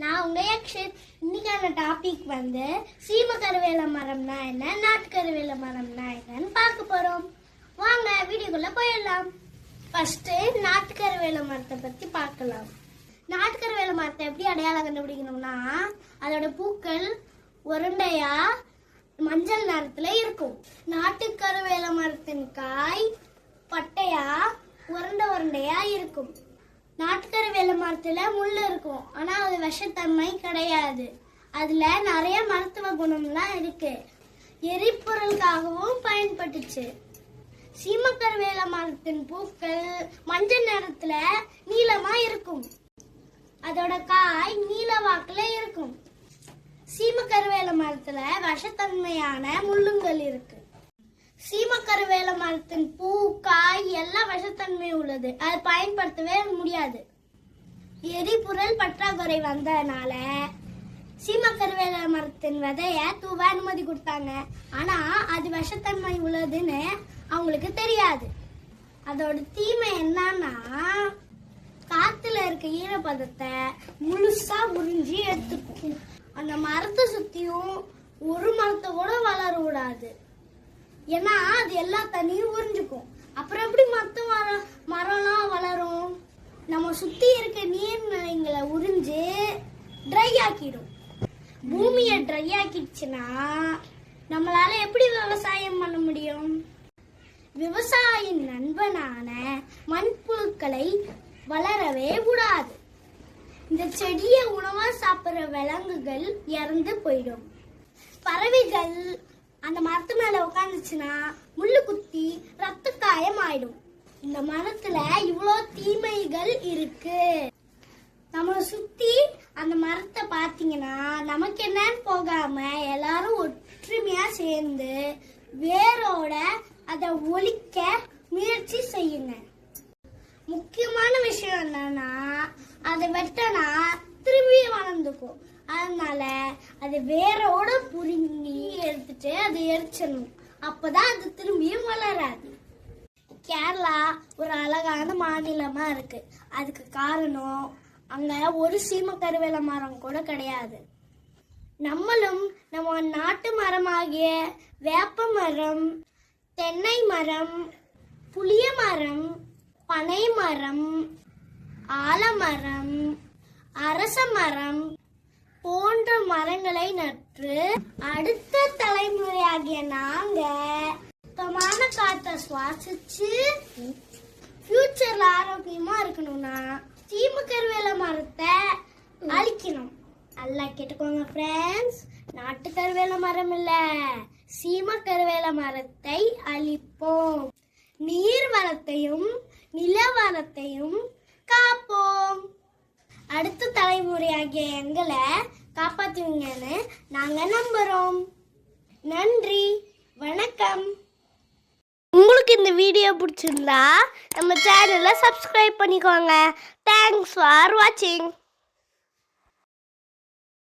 நான் உங்க யக்ஷித் இன்னைக்கான டாபிக் வந்து சீம கருவேல மரம்னா என்ன நாட்டு கருவேல மரம்னா என்னன்னு பார்க்க போறோம். வாங்க வீடியோக்குள்ள போயிடலாம். ஃபர்ஸ்ட் நாட்டு கருவேல மரத்தை பத்தி பார்க்கலாம். நாட்டு கருவேல மரத்தை எப்படி அடையாளம் கண்டுபிடிக்கணும்னா அதோட பூக்கள் உருண்டையா மஞ்சள் நிறத்துல இருக்கும். நாட்டு கருவேல மரத்தின் காய் பட்டையா உருண்டை உருண்டையா இருக்கும். நாட்டுக்கரு வேலை மரத்துல முள் இருக்கும். ஆனா அது விஷத்தன்மை கிடையாது. அதுல நிறைய மருத்துவ குணம்லாம் இருக்கு. எரிபொருளுக்காகவும் பயன்பட்டுச்சு. சீமக்கருவேல மரத்தின் பூக்கள் மஞ்சள் நிறத்துல நீளமா இருக்கும். அதோட காய் நீல வாக்குல இருக்கும். சீமக்கருவேல மரத்துல விஷத்தன்மையான முள்ளுங்கள் இருக்கு. சீமக்கருவேல மரத்தின் பூ காய் எல்லாம் விஷத்தன்மை உள்ளது. அதை பயன்படுத்தவே முடியாது. எரிபொருள் பற்றாக்குறை வந்ததுனால சீமக்கருவேல மரத்தின் விதைய தூவ அனுமதி கொடுத்தாங்க. ஆனா அது விஷத்தன்மை உள்ளதுன்னு அவங்களுக்கு தெரியாது. அதோட தீமை என்னன்னா காத்துல இருக்க ஈரப்பதத்தை முழுசா உறிஞ்சி எடுத்துக்கும். அந்த மரத்தை சுத்தியும் ஒரு மரத்தை கூட வளர விடாது ஏன்னா அது எல்லா தண்ணியும் உறிஞ்சுக்கும். அப்புறம் எப்படி மற்ற மரம் மரம்லாம் வளரும்? நம்ம சுற்றி இருக்க நீர்நிலைங்களை உறிஞ்சு ட்ரை ஆக்கிடும். பூமியை ட்ரை ஆக்கிடுச்சுன்னா நம்மளால எப்படி விவசாயம் பண்ண முடியும்? விவசாயின் நண்பனான மண்புழுக்களை வளரவே கூடாது. இந்த செடியை உணவா சாப்பிட்ற விலங்குகள் இறந்து போயிடும். பறவைகள் அந்த மரத்து மேல உட்காந்துச்சுன்னா முள்ளு குத்தி ரத்த காயம் ஆயிடும் இந்த மரத்துல இவ்வளோ தீமைகள் இருக்கு. நம்மளை சுத்தி அந்த மரத்தை பாத்தீங்கன்னா நமக்கு என்னன்னு போகாம எல்லாரும் ஒற்றுமையா சேர்ந்து வேரோட அதை ஒழிக்க முயற்சி செய்யுங்க. முக்கியமான விஷயம் என்னன்னா அதை வெட்டனா திரும்பி வளர்ந்துக்கும். அதனால அது வேரோட புடுங்கி எடுத்துட்டு அதை எரிச்சிடணும். அப்பதான் அது திரும்பியும் வளராது. கேரளா ஒரு அழகான மாநிலமா இருக்கு. அதுக்கு காரணம் அங்க ஒரு சீம கருவேல மரம் கூட கிடையாது. நம்மளும் நம்ம நாட்டு மரமாகிய வேப்ப மரம் தென்னை மரம் புளிய மரம் பனை மரம் ஆலமரம் அரச மரம் போன்ற மரங்களை நட்டு அடுத்த தலைமுறையாகிய நாங்க சுத்தமான காற்றை சுவாசிச்சு ஃபியூச்சர்ல ஆரோக்கியமா இருக்கணும்னா சீம கருவேல மரத்தை அழிக்கணும். நல்லா கேட்டுக்கோங்க ஃப்ரெண்ட்ஸ் நாட்டு கருவேல மரம் இல்ல. சீம கருவேல மரத்தை அழிப்போம். நீர் வளத்தையும் நில வளத்தையும் காப்போம் அடுத்த தலைமுறையாகிய எங்களை காப்பாத்துவீங்கன்னு நாங்க நம்புறோம். நன்றி. வணக்கம். உங்களுக்கு இந்த வீடியோ பிடிச்சிருந்தா நம்ம சேனலை சப்ஸ்கிரைப் பண்ணிக்கோங்க. தேங்க்ஸ் ஃபார் வாட்சிங்